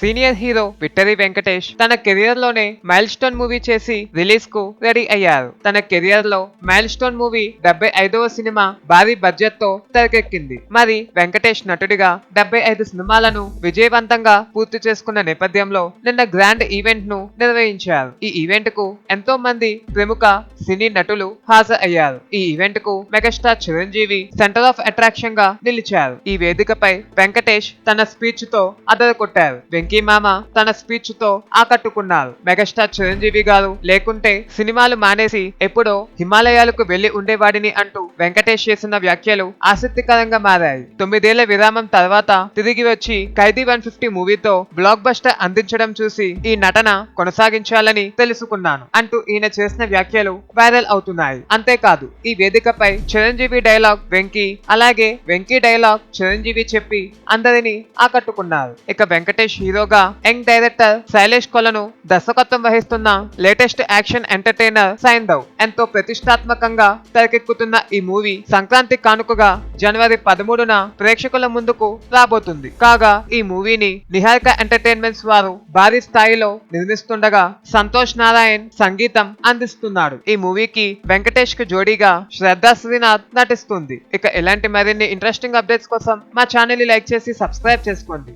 Senior hero victory Venkatesh తన కెరియర్లోనే mile stone movie చేసి రిలీజ్కు ready అయ్యారు. తన కెరియర్లో మైల్ స్టోన్ మూవీ డెబ్బై ఐదవ సినిమా భారీ బడ్జెట్తో తెరకెక్కింది. మరి వెంకటేష్ నటుడిగా డెబ్బై ఐదు సినిమాలను విజయవంతంగా పూర్తి చేసుకున్న నేపథ్యంలో నిన్న గ్రాండ్ ఈవెంట్ను నిర్వహించారు. ఈ ఈవెంట్కు ఎంతో మంది ప్రముఖ సినీ నటులు హాజరు అయ్యారు ఈ ఈవెంట్కు మెగాస్టార్ చిరంజీవి సెంటర్ ఆఫ్ అట్రాక్షన్గా నిలిచారు. ఈ వేదికపై వెంకటేష్ తన స్పీచ్తో అదరకొట్టారు వెంకీ మామ తన స్పీచ్తో ఆకట్టుకున్నారు. మెగాస్టార్ చిరంజీవి గారు లేకుంటే సినిమాలు మానేసి ఎప్పుడో హిమాలయాలకు వెళ్ళి ఉండేవాడిని అంటూ వెంకటేష్ చేసిన వ్యాఖ్యలు ఆసక్తికరంగా మారాయి. తొమ్మిదేళ్ళ విరామం తర్వాత తిరిగి వచ్చి ఖైదీ వన్ ఫిఫ్టీ మూవీతో బ్లాక్ బస్టర్ అందించడం చూసి ఈ నటన కొనసాగించాలని తెలుసుకున్నాను అంటూ ఈయన చేసిన వ్యాఖ్యలు వైరల్ అవుతున్నాయి. అంతేకాదు ఈ వేదికపై చిరంజీవి డైలాగ్ వెంకీ అలాగే వెంకీ డైలాగ్ చిరంజీవి చెప్పి అందరినీ ఆకట్టుకున్నారు. ఇక వెంకటేష్ హీరో హీరోగా యంగ్ డైరెక్టర్ శైలేష్ కొలను దర్శకత్వం వహిస్తున్న లేటెస్ట్ యాక్షన్ ఎంటర్టైనర్ సైందవ్ ఎంతో ప్రతిష్టాత్మకంగా తెరకెక్కుతున్న ఈ మూవీ సంక్రాంతి కానుకగా జనవరి పదమూడున ప్రేక్షకుల ముందుకు రాబోతుంది. కాగా ఈ మూవీని నిహారిక ఎంటర్టైన్మెంట్స్ వారు భారీ స్థాయిలో నిర్మిస్తుండగా సంతోష్ నారాయణ్ సంగీతం అందిస్తున్నాడు. ఈ మూవీకి వెంకటేష్కు జోడీగా శ్రద్ధా శ్రీనాథ్ నటిస్తుంది. ఇక ఇలాంటి మరిన్ని ఇంట్రెస్టింగ్ అప్డేట్స్ కోసం మా ఛానల్ లైక్ చేసి సబ్స్క్రైబ్ చేసుకోండి.